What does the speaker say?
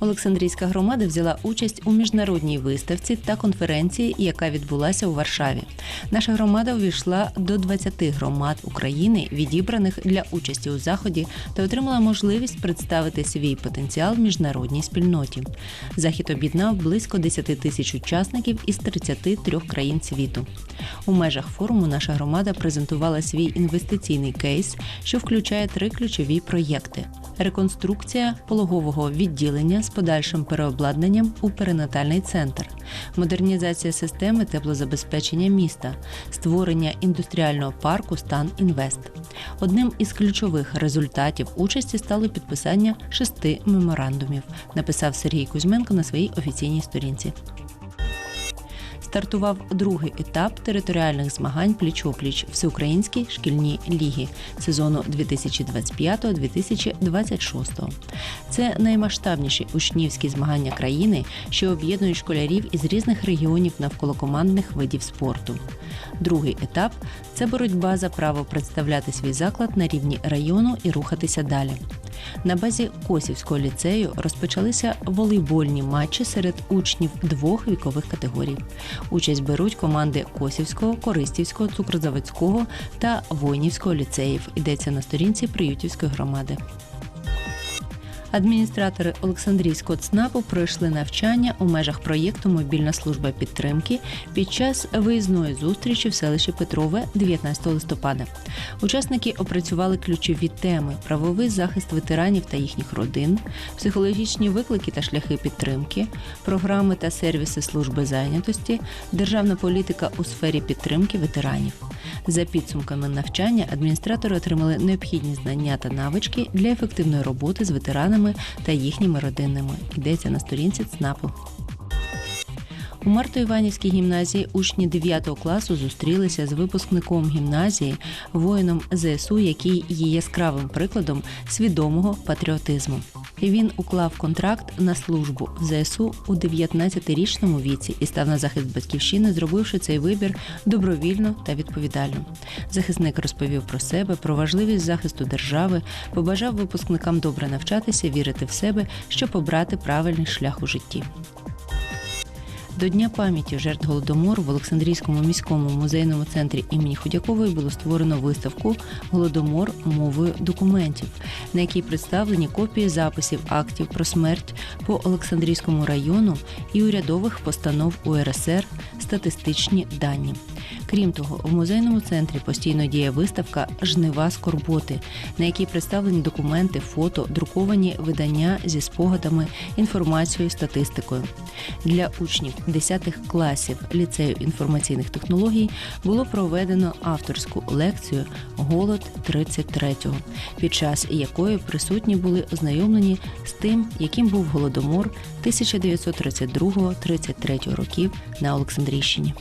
Олександрійська громада взяла участь у міжнародній виставці та конференції, яка відбулася у Варшаві. Наша громада увійшла до 20 громад України, відібраних для участі у заході, та отримала можливість представити свій потенціал в міжнародній спільноті. Захід об'єднав близько 10 тисяч учасників із 33 країн світу. У межах форуму наша громада презентувала свій інвестиційний кейс, що включає три ключові проєкти: реконструкція пологового відділення з подальшим переобладнанням у перинатальний центр, модернізація системи теплозабезпечення міста, створення індустріального парку Стан Інвест. Одним із ключових результатів участі стало підписання шести меморандумів, написав Сергій Кузьменко на своїй офіційній сторінці стартував другий етап територіальних змагань пліч-опліч всеукраїнській шкільні ліги сезону 2025-2026. Це наймасштабніші учнівські змагання країни, що об'єднують школярів із різних регіонів навколо командних видів спорту. Другий етап це боротьба за право представляти свій заклад на рівні району і рухатися далі. На базі Косівського ліцею розпочалися волейбольні матчі серед учнів двох вікових категорій. Участь беруть команди Косівського, Користівського, Цукрозаводського та Войнівського ліцеїв. Йдеться на сторінці Приютівської громади. Адміністратори Олександрійського ЦНАПу пройшли навчання у межах проєкту Мобільна служба підтримки під час виїзної зустрічі в селищі Петрове 19 листопада. Учасники опрацювали ключові теми: правовий захист ветеранів та їхніх родин, психологічні виклики та шляхи підтримки, програми та сервіси служби зайнятості, державна політика у сфері підтримки ветеранів. За підсумками навчання адміністратори отримали необхідні знання та навички для ефективної роботи з ветеранами та їхніми родинами. Йдеться на сторінці ЦНАПу. У Марто-Іванівській гімназії учні 9 класу зустрілися з випускником гімназії, воїном ЗСУ, який є яскравим прикладом свідомого патріотизму. Він уклав контракт на службу в ЗСУ у 19-річному віці і став на захист батьківщини, зробивши цей вибір добровільно та відповідально. Захисник розповів про себе, про важливість захисту держави, побажав випускникам добре навчатися, вірити в себе, щоб обрати правильний шлях у житті. До Дня пам'яті жертв голодомору в Олександрійському міському музейному центрі імені Худякової було створено виставку Голодомор мовою документів, на якій представлені копії записів актів про смерть по Олександрійському району і урядових постанов УРСР, статистичні дані. Крім того, в музейному центрі постійно діє виставка Жнива скорботи, на якій представлені документи, фото, друковані видання зі спогадами, інформацією, статистикою. Для учнів 10 класів ліцею інформаційних технологій було проведено авторську лекцію Голод 33-го, під час якої присутні були ознайомлені з тим, яким був голодомор 1932-33 років на Олександрійщині.